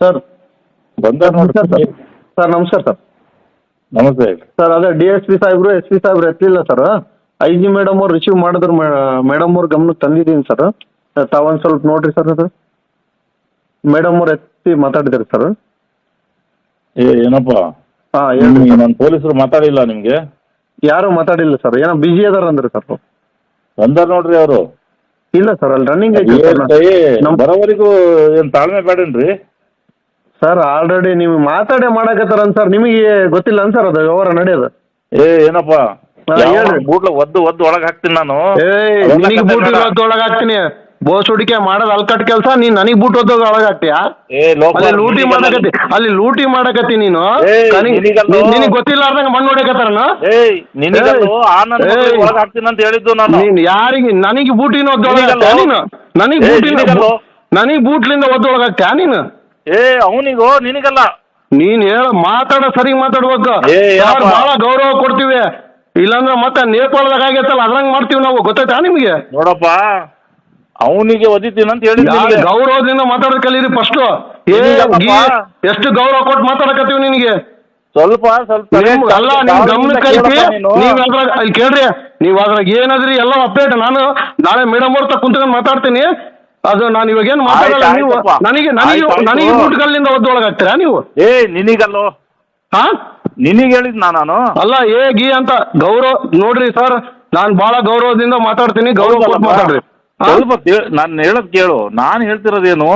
Sir. ಬಂದ ನೋಡಿ sir. Sir. ಸರ್ ನಮಸ್ಕಾರ ಸರ್. ನಮಸ್ತೆ ಸರ್ ಅದೇ ಡಿ ಎಸ್ ಪಿ ಸಾಹೇಬ್ರು ಎಸ್ ಪಿ ಸಾಹೇಬ್ರು ಎತ್ತಲಿಲ್ಲ ಸರ್. ಐ ಜಿ ಮೇಡಮ್ ಅವ್ರು ರಿಸೀವ್ ಮಾಡಿದ್ರು ಮೇಡಮ್ ಅವ್ರ ಗಮನಕ್ಕೆ ತಂದಿದ್ದೀನಿ ಸರ್. ತಾವೊಂದು ಸ್ವಲ್ಪ ನೋಡ್ರಿ ಸರ್ ಅದು. ಮೇಡಮ್ ಅವ್ರು ಎತ್ತಿ ಮಾತಾಡಿದ್ರಿ ಸರ್. ಏ ಏನಪ್ಪ? ಹಾಂ ಹೇಳ್ರಿ ನಾನು ಪೊಲೀಸರು ಮಾತಾಡಿಲ್ಲ ನಿಮ್ಗೆ. ಯಾರು ಮಾತಾಡಿಲ್ಲ ಸರ್. ಏನೋ ಬಿಜಿ ಅದಾರ ಅಂದ್ರೆ ಸರ್. ಬಂದಾರ ನೋಡ್ರಿ ಅವರು. ಇಲ್ಲ ಸರ್ ಅಲ್ಲಿ ರನ್ನಿಂಗ್ ಐತಿ ಬರೋವರೆಗೂ ಏನು ತಾಳ್ಮೆ ಬೇಡೇನ್ರಿ ಸರ್ ಆಲ್ರೆಡಿ ನೀವು ಮಾತಾಡೇ ಮಾಡಕತ್ತಾರ ಸರ್ ನಿಮಗೆ ಗೊತ್ತಿಲ್ಲ ಸರ್ ಅದು ವ್ಯವಹಾರ ನಡೆಯೋದು ಏ ಏನಪ್ಪ ಹಾ, ಯಾವ ಹೇಳ್ರಿ. ಬೂಟ್ಲ ಒದ್ದು ಒದ್ದು ಒಳಗ್ ಹಾಕ್ತೀನಿ ನಾನು ಏಯ್ ಅದೆಲ್ಲ ನಿನಗೆ ಕತೆ ಬೂಟ್ ಬೇಡ. ಒಳಗೆ ಹಾಕ್ತೀನಿ ಬೋಸ್ ಹುಡಿಕೆ ಮಾಡೋದು ಅಲ್ಕಟ್ ಕೆಲಸ ನೀನ್ ನನಗೆ ಬೂಟ್ ಒದ್ದೋಗ ಒಳಗೆ ಹಾಕ್ತೀಯಾ ಏ ಲೋಕ ಅಲ್ಲಿ ಲೂಟಿ ಮಾಡಕತ್ತಿ ಅಲ್ಲಿ ಲೂಟಿ ಮಾಡಕತ್ತಿ ನೀನು ಏಯ್, ನಿನಗಲ್ಲೋ. ನಿನಗೆ ಗೊತ್ತಿಲ್ಲಾರ್ದಂಗ ಮಣ್ಣು ಹೊಡೆಕತ್ತಾರನ ಏಯ್ ನಿನಗಲ್ಲೋ ಏಯ್. ಆ ನನ್ನ ಏಯ್. ಒಳಗ್ ಹಾಕ್ತೀನಿ ಅಂತ ಹೇಳಿದ್ದು ನಾನು ನೀನ್ ಯಾರಿಗೆ ನನಗೆ ಬೂಟಿನ ಒದ್ದೊಳಗೆ ನಿನಗಲ್ಲೋ. ನೀನು ನನಗೆ ಏಯ್, ಬೂಟಿನ ನಿನಗಲ್ಲೋ. ನನಗೆ ಬೂಟ್ಲಿಂದ ಒದ್ದೊಳಗೆ ಹಾಕ್ತ್ಯಾ ನೀನು ಏ ಅವನಿಗೋ ನಿನಗಲ್ಲ. ನೀನ್ ಹೇಳ ಮಾತಾಡ ಸರಿ ಮಾತಾಡ್ಬೇಕು ಏ, ಯಾರ್? ಬಹಳ ಗೌರವ ಕೊಡ್ತೀವಿ. ಇಲ್ಲಾಂದ್ರೆ ಮತ್ತೆ ನೇಪಾಳದಾಗ ಆಗೈತಲ್ಲ ಅದ್ರಂಗ್ ಮಾಡ್ತೀವಿ ನಾವು. ಗೊತ್ತಾಯ್ತಾ ನಿಮ್ಗೆ? ನೋಡಪ್ಪ ಅವನಿಗೆ ಒದಿತೀನಿ ಅಂತ ಯಾರ್ ಗೌರವದಿಂದ ಮಾತಾಡೋದ್ ಕಲೀರಿ ಫಸ್ಟ್ ಏ. ಗೀ- ಎಷ್ಟು ಗೌರವ ಕೊಟ್ಟು ಮಾತಾಡಕತ್ತೀವಿ ನಿನಗೆ? ಸ್ವಲ್ಪ ಸ್ವಲ್ಪ ನಿಮ್ ಅಲ್ಲ ನಿಮ್ ಗಮನಕ್ಕೆ ಐತಿ ನೀನು. ನೀವ್ ಅದ್ರಾಗ ಅಲ್ಲಿ ಕೇಳ್ರಿ. ನೀವ್ ಅದ್ರಾಗ ಏನಾದ್ರಿ ಎಲ್ಲ ಅಪ್ಡೇಟ್ ನಾನು ನಾಳೆ ಮೇಡಮ್ ಅವ್ರ ಕುಂತ್ಕೊಂಡ್ ಮಾತಾಡ್ತೀನಿ. ಅದು ನಾನು ಇವಾಗ ಏನು ಮಾತಾಡಲ್ಲ ಆಯ್ತು, ನೀವು? ಆಯ್ತಪ್ಪ. ನನಗೆ ನನಗೆ ಆಯ್ತು, ಆಯ್ತು. ನನಗೆ ಒದ್ದೊಳಗಾಗ್ತೀರಾ ನೀವು? ಏ ನಿನಗಲ್ಲೋ? ಹಾ? ನಿನಗೆ ಹೇಳಿದ್ ನಾನು? ಅಲ್ಲ ಏ ಗೀ ಅಂತ ಗೌರವ ನೋಡ್ರಿ ಸರ್ ನಾನು ಬಹಳ ಗೌರವದಿಂದ ಮಾತಾಡ್ತೀನಿ ಗೌರವ ಕೊಟ್ಟು ಮಾತಾಡ್ರಿ. ಹಾ? ಸ್ವಲ್ಪ ನಾನು ಹೇಳದ್ ಕೇಳು. ನಾನು ಹೇಳ್ತಿರೋದೇನು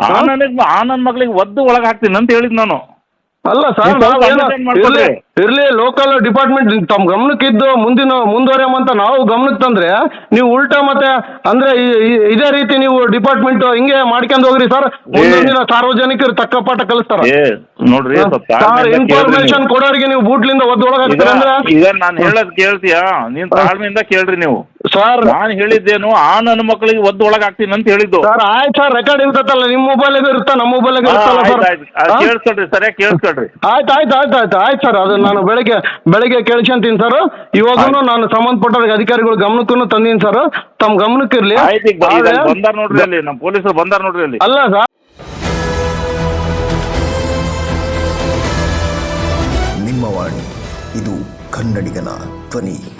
ಆ ನನಗ್ ಆ ನನ್ನ ಮಗಳಿಗೆ ಒದ್ದು ಒಳಗ್ ಹಾಕ್ತೀನಿ ಅಂತ ಹೇಳಿದ್ ನಾನು. ಅಲ್ಲ ಸರ್ ನೀವು ಸ್ವಲ್ಪ understand ಮಾಡ್ಕೊಳ್ರಿ. ಇರ್ಲಿ ಇರ್ಲಿ ಲೋಕಲ್ ಡಿಪಾರ್ಟ್ಮೆಂಟ್ ತಮ್ಮ ಗಮನಕ್ಕಿದ್ದು ಮುಂದಿನ ಮುಂದುವರಿಯಮಂತ ನಾವು ಗಮನಕ್ಕೆ ತಂದ್ರೆ ನೀವು ಉಲ್ಟಾ ಮತ್ತೆ ಅಂದ್ರೆ ಈ- ಈ- ಇದೇ ರೀತಿ ನೀವು ಡಿಪಾರ್ಟ್ಮೆಂಟ್ ಹಿಂಗೆ ಮಾಡ್ಕೊಂಡು ಹೋಗ್ರಿ ಸರ್. ಮುಂದಿನ ದಿನ ಸಾರ್ವಜನಿಕರು ತಕ್ಕ ಪಾಠ ಕಲಿಸ್ತಾರ. ಏ. ನೋಡ್ರಿ ಸರ್ ಇನ್ಫಾರ್ಮೇಶನ್ ಕೊಡೋರಿಗೆ ನೀವು ಬೂಟ್ಲಿಂದ ಈಗ ಒದ್ದೊಳಗಾಗ್ತೀರ ಅಂದ್ರೆ? ಈಗ ನಾನು ಹೇಳದ್ ಕೇಳ್ತೀಯಾ? ನೀನ್ ತಾಳ್ಮೆಯಿಂದ ಕೇಳ್ರಿ ನೀವು. ಸರ್ ನಾನು ಹೇಳಿದ್ದೇನು ಆ ನನ್ನ ಮಕ್ಕಳಿಗೆ ಒದ್ದು ಒಳಗ್ ಹಾಕ್ತೀನಿ ಅಂತ ಹೇಳಿದ್ದು. ಸರ್ ಆಯ್ತು ಸರ್ ರೆಕಾರ್ಡ್ ಇರ್ತೈತಲ್ಲ ನಿಮ್ಮ ಮೊಬೈಲ್ ಇರುತ್ತಾ? ನಮ್ಮ ಮೊಬೈಲ್ ಇರುತ್ತಲ್ಲ ಸರ್? ಕೇಳಿಸ್ಕೊಳ್ರಿ ಸರಿಯಾಗಿ ಕೇಳಿಸ್ಕೊಳ್ರಿ ಆಯ್ತು ಆಯ್ತು ಆಯ್ತು ಆಯ್ತು ಆಯ್ತು ಸರ್ ಅದು ನಾನು ಬೆಳಿಗ್ಗೆ ಬೆಳಿಗ್ಗೆ ಕೇಳ್ಕೊಂತೀನಿ ಸರ್. ಇವಾಗೂ ನಾನು ಸಂಬಂಧಪಟ್ಟ ಅಧಿಕಾರಿಗಳ ಗಮನಕ್ಕೂ ತಂದೀನಿ ಸರ್. ತಮ್ಮ ಗಮನಕ್ಕೆ ಇರ್ಲಿ. ಆಯ್ತು ಬಂದಾರ ನೋಡ್ರಿ ಅಲ್ಲಿ ನಮ್ಮ ಪೊಲೀಸರು ಬಂದಾರ ನೋಡ್ರಿ ಅಲ್ಲಿ. ಅಲ್ಲ ಸರ್ ಇದು ಕನ್ನಡಿಗನ ಧ್ವನಿ.